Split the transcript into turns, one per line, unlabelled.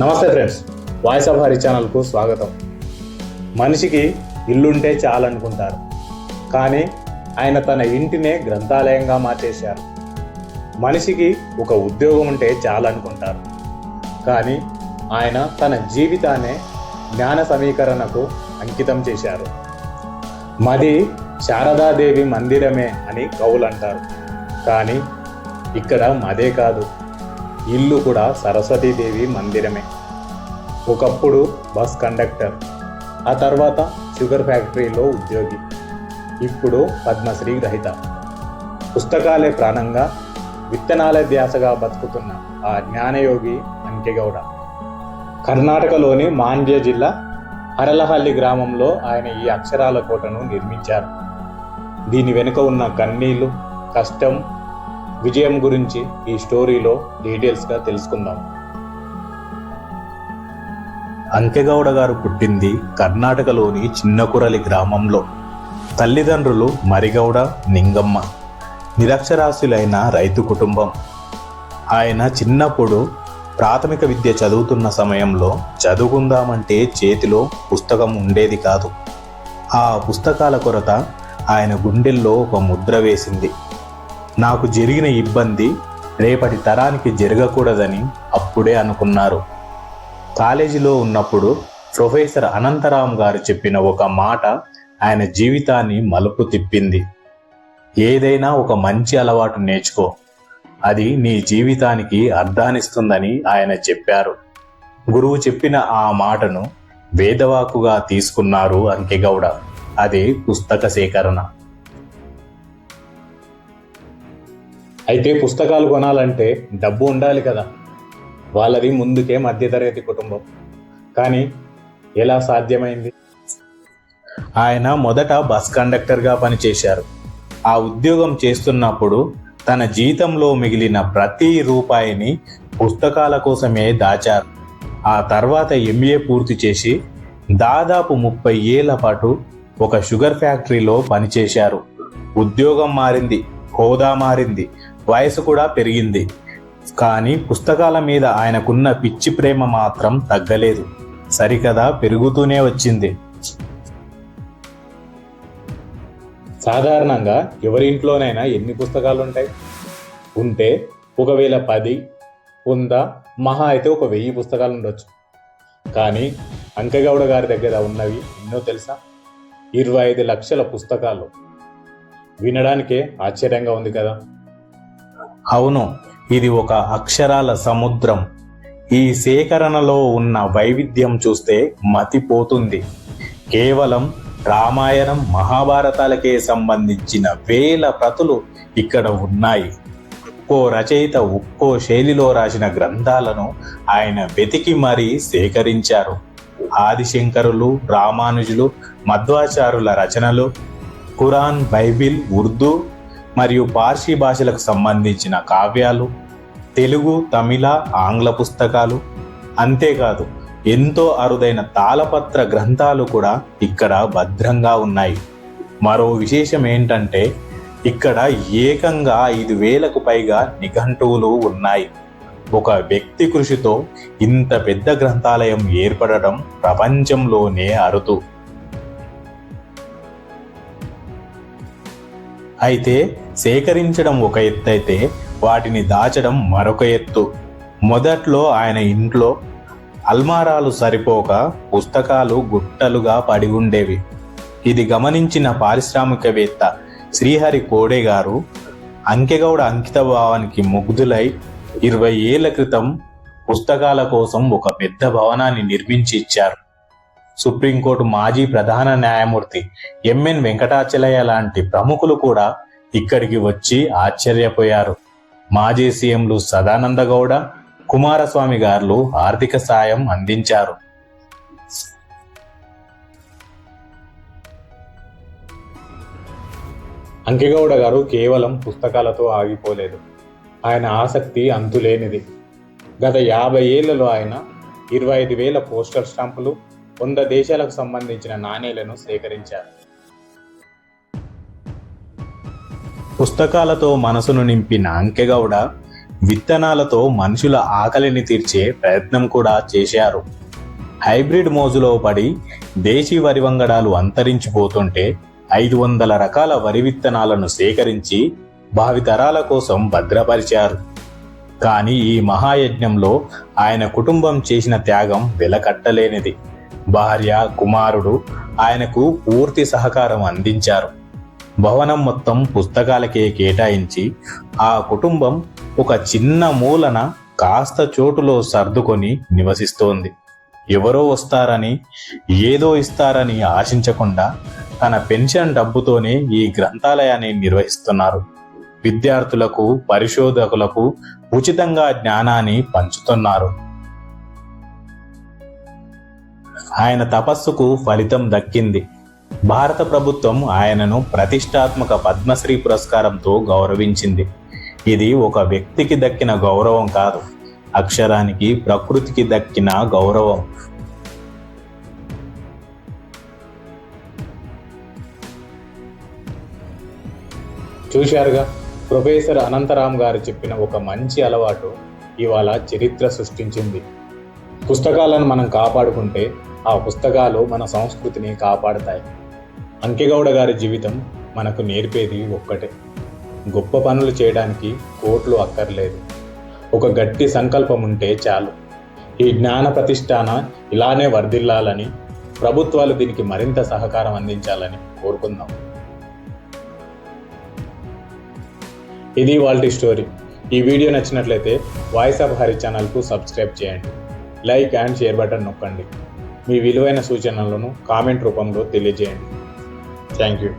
నమస్తే friends voice of Hari ఛానల్కు స్వాగతం. మనిషికి ఇల్లుంటే చాలనుకుంటారు. కానీ ఆయన తన ఇంటినే గ్రంథాలయంగా మార్చేశారు. మనిషికి ఒక ఉద్యోగం ఉంటే చాలనుకుంటారు. కానీ ఆయన తన జీవితాన్నే జ్ఞాన సమీకరణకు అంకితం చేశారు. మది శారదాదేవి మందిరమే అని కవులు అంటారు. కానీ ఇక్కడ మదే కాదు. ఇల్లు కూడా సరస్వతీదేవి మందిరమే. ఒకప్పుడు బస్ కండక్టర్ ఆ తర్వాత షుగర్ ఫ్యాక్టరీలో ఉద్యోగి ఇప్పుడు పద్మశ్రీ గ్రహీత పుస్తకాలే ప్రాణంగా విత్తనాలే ధ్యాసగా బతుకుతున్న ఆ జ్ఞానయోగి అంకెగౌడ కర్ణాటకలోని మాండ్య జిల్లా అరలహల్లి గ్రామంలో ఆయన ఈ అక్షరాల కోటను నిర్మించారు. దీని వెనుక ఉన్న కన్నీళ్ళు కష్టం విజయం గురించి ఈ స్టోరీలో డీటెయిల్స్గా తెలుసుకుందాం. అంకెగౌడ గారు పుట్టింది కర్ణాటకలోని చిన్నకురలి గ్రామంలో. తల్లిదండ్రులు మరిగౌడ నింగమ్మ. నిరక్షరాస్యులైన రైతు కుటుంబం. ఆయన చిన్నప్పుడు ప్రాథమిక విద్య చదువుతున్న సమయంలో చదువుకుందామంటే చేతిలో పుస్తకం ఉండేది కాదు. ఆ పుస్తకాల కొరత ఆయన గుండెల్లో ఒక ముద్ర వేసింది. నాకు జరిగిన ఇబ్బంది రేపటి తరానికి జరగకూడదని అప్పుడే అనుకున్నారు. కాలేజీలో ఉన్నప్పుడు ప్రొఫెసర్ అనంతరాం గారు చెప్పిన ఒక మాట ఆయన జీవితాన్ని మలుపు తిప్పింది. ఏదైనా ఒక మంచి అలవాటు నేర్చుకో. అది నీ జీవితానికి అర్థానిస్తుందని ఆయన చెప్పారు. గురువు చెప్పిన ఆ మాటను వేదవాకుగా తీసుకున్నారు అంకెగౌడ. అది పుస్తక సేకరణ. అయితే పుస్తకాలు కొనాలంటే డబ్బు ఉండాలి కదా. వాళ్ళది ముందుకే మధ్యతరగతి కుటుంబం. కానీ ఎలా సాధ్యమైంది? ఆయన మొదట బస్ కండక్టర్గా పనిచేశారు. ఆ ఉద్యోగం చేస్తున్నప్పుడు తన జీతంలో మిగిలిన ప్రతి రూపాయిని పుస్తకాల కోసమే దాచారు. ఆ తర్వాత ఎంఏ పూర్తి చేసి దాదాపు ముప్పై ఏళ్ళ పాటు ఒక షుగర్ ఫ్యాక్టరీలో పనిచేశారు. ఉద్యోగం మారింది హోదా మారింది వయసు కూడా పెరిగింది. కానీ పుస్తకాల మీద ఆయనకున్న పిచ్చి ప్రేమ మాత్రం తగ్గలేదు. సరికదా పెరుగుతూనే వచ్చింది. సాధారణంగా ఎవరి ఇంట్లోనైనా ఎన్ని పుస్తకాలు ఉంటాయి ఉంటే ఒకవేళ పది వంద మహా అయితే ఒక వెయ్యి పుస్తకాలు ఉండొచ్చు కానీ అంకగౌడ గారి దగ్గర ఉన్నవి ఎన్నో తెలుసా? ఇరవై ఐదు లక్షల పుస్తకాలు. వినడానికే ఆశ్చర్యంగా ఉంది కదా? అవును. ఇది ఒక అక్షరాల సముద్రం. ఈ సేకరణలో ఉన్న వైవిధ్యం చూస్తే మతిపోతుంది. కేవలం రామాయణం మహాభారతాలకే సంబంధించిన వేల ప్రతులు ఇక్కడ ఉన్నాయి. ఒక్కో రచయిత ఒక్కో శైలిలో రాసిన గ్రంథాలను ఆయన వెతికి మరీ సేకరించారు. ఆదిశంకరులు రామానుజులు మధ్వాచారుల రచనలు ఖురాన్ బైబిల్ ఉర్దూ మరియు పార్సీ భాషలకు సంబంధించిన కావ్యాలు తెలుగు తమిళ ఆంగ్ల పుస్తకాలు. అంతేకాదు ఎంతో అరుదైన తాళపత్ర గ్రంథాలు కూడా ఇక్కడ భద్రంగా ఉన్నాయి. మరో విశేషం ఏంటంటే ఇక్కడ ఏకంగా ఐదు వేలకు పైగా నిఘంటువులు ఉన్నాయి. ఒక వ్యక్తి కృషితో ఇంత పెద్ద గ్రంథాలయం ఏర్పడటం ప్రపంచంలోనే అరుదు. అయితే సేకరించడం ఒక ఎత్తు అయితే వాటిని దాచడం మరొక ఎత్తు. మొదట్లో ఆయన ఇంట్లో అల్మారాలు సరిపోక పుస్తకాలు గుట్టలుగా పడి ఉండేవి. ఇది గమనించిన పారిశ్రామికవేత్త శ్రీహరి కోడే గారు అంకెగౌడ అంకిత భావానికి ముగ్ధులై ఇరవై ఏళ్ళ క్రితం పుస్తకాల కోసం ఒక పెద్ద భవనాన్ని నిర్మించి ఇచ్చారు. సుప్రీంకోర్టు మాజీ ప్రధాన న్యాయమూర్తి ఎంఎన్ వెంకటాచలయ్య లాంటి ప్రముఖులు కూడా ఇక్కడికి వచ్చి ఆశ్చర్యపోయారు. మాజీ సీఎంలు సదానంద గౌడ కుమారస్వామి గారు ఆర్థిక సాయం అందించారు. అంకిగౌడ గారు కేవలం పుస్తకాలతో ఆగిపోలేదు. ఆయన ఆసక్తి అంతులేనిది. గత యాభై ఏళ్ళలో ఆయన ఇరవై ఐదు వేల పోస్టల్ స్టాంపులు వంద దేశాలకు సంబంధించిన నాణేలను సేకరించారు. పుస్తకాలతో మనసును నింపిన అంకెగౌడ విత్తనాలతో మనుషుల ఆకలిని తీర్చే ప్రయత్నం కూడా చేశారు. హైబ్రిడ్ మోజులో పడి దేశీ వరి వంగడాలు అంతరించిపోతుంటే ఐదు వందల రకాల వరి విత్తనాలను సేకరించి భావితరాల కోసం భద్రపరిచారు. కానీ ఈ మహాయజ్ఞంలో ఆయన కుటుంబం చేసిన త్యాగం వెలకట్టలేనిది. భార్య కుమారుడు ఆయనకు పూర్తి సహకారం అందించారు. భవనం మొత్తం పుస్తకాలకే కేటాయించి ఆ కుటుంబం ఒక చిన్న మూలన కాస్త చోటులో సర్దుకొని నివసిస్తోంది. ఎవరో వస్తారని ఏదో ఇస్తారని ఆశించకుండా తన పెన్షన్ డబ్బుతోనే ఈ గ్రంథాలయాన్ని నిర్వహిస్తున్నారు. విద్యార్థులకు పరిశోధకులకు ఉచితంగా జ్ఞానాన్ని పంచుతున్నారు. ఆయన తపస్సుకు ఫలితం దక్కింది. భారత ప్రభుత్వం ఆయనను ప్రతిష్టాత్మక పద్మశ్రీ పురస్కారంతో గౌరవించింది. ఇది ఒక వ్యక్తికి దక్కిన గౌరవం కాదు అక్షరానికి ప్రకృతికి దక్కిన గౌరవం. చూశారుగా ప్రొఫెసర్ అనంతరామ్ గారు చెప్పిన ఒక మంచి అలవాటు ఇవాళ చరిత్ర సృష్టించింది. పుస్తకాలను మనం కాపాడుకుంటే ఆ పుస్తకాలు మన సంస్కృతిని కాపాడతాయి. అంకెగౌడ గారి జీవితం మనకు నేర్పేది ఒక్కటే. గొప్ప పనులు చేయడానికి కోట్లు అక్కర్లేదు. ఒక గట్టి సంకల్పం ఉంటే చాలు. ఈ జ్ఞాన ప్రతిష్టాన ఇలానే వర్ధిల్లాలని ప్రభుత్వాలు దీనికి మరింత సహకారం అందించాలని కోరుకుందాం. ఇది వాళ్ళ స్టోరీ. ఈ వీడియో నచ్చినట్లయితే వాయిస్ ఆఫ్ హరి ఛానల్కు సబ్స్క్రైబ్ చేయండి. లైక్ అండ్ షేర్ బటన్ నొక్కండి. మీ విలువైన సూచనలను కామెంట్ రూపంలో తెలియజేయండి. Thank you.